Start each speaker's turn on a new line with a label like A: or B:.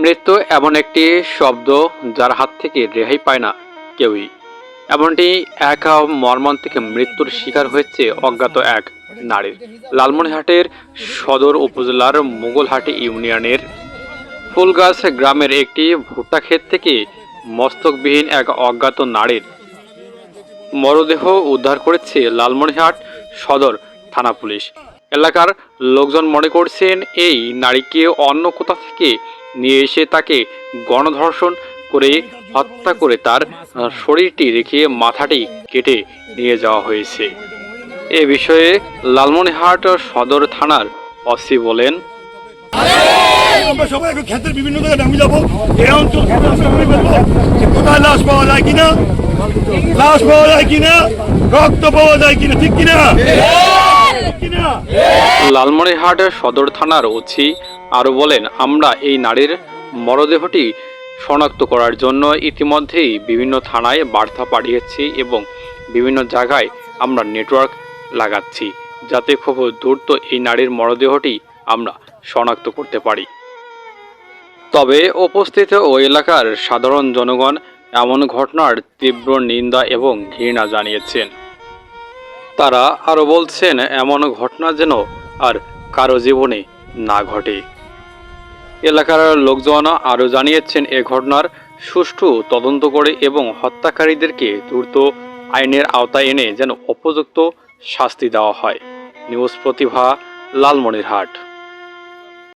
A: মৃত্যু এমন একটি শব্দ যার হাত থেকে রেহাই পায় না কেউই। এমনটি এক মর্মান্তিক মৃত্যুর শিকার হয়েছে অজ্ঞাত এক নারীর। লালমনিরহাটের সদর উপজেলার মোগলহাটি ইউনিয়নের ফুলগাছ গ্রামের একটি ভুট্টা ক্ষেত থেকে মস্তকবিহীন এক অজ্ঞাত নারীর মরদেহ উদ্ধার করেছে লালমনিরহাট সদর থানা পুলিশ। এলাকার লোকজন মনে করছেন এই নারীকে অন্য কোথা থেকে নিয়ে এসে তাকে গণধর্ষণ করে হত্যা করে তার শরীরটি রেখে মাথাটি কেটে নিয়ে যাওয়া হয়েছে। এ বিষয়ে লালমনিরহাট সদর থানার অসি বলেন
B: কোথায় লাশ পাওয়া যায় কিনা? লাশ পাওয়া যায় কিনা? রক্ত পাওয়া যায় কিনা? ঠিক কিনা? কিনা?
A: সদর থানার ওসি আরও বলেন, আমরা এই নারীর মরদেহটি শনাক্ত করার জন্য ইতিমধ্যেই বিভিন্ন থানায় বার্তা পাঠিয়েছি এবং বিভিন্ন জায়গায় আমরা নেটওয়ার্ক লাগাচ্ছি যাতে খুব দ্রুত এই নারীর মরদেহটি আমরা শনাক্ত করতে পারি। তবে উপস্থিত ওই এলাকার সাধারণ জনগণ এমন ঘটনার তীব্র নিন্দা এবং ঘৃণা জানিয়েছেন। তারা আরও বলছেন, এমন ঘটনা যেন আর কারও জীবনে না ঘটে। এলাকার লোকজন আরও জানিয়েছেন, এ ঘটনার সুষ্ঠু তদন্ত করে এবং হত্যাকারীদেরকে দ্রুত আইনের আওতায় এনে যেন উপযুক্ত শাস্তি দেওয়া হয়। নিউজ প্রতিভা, লালমনিরহাট।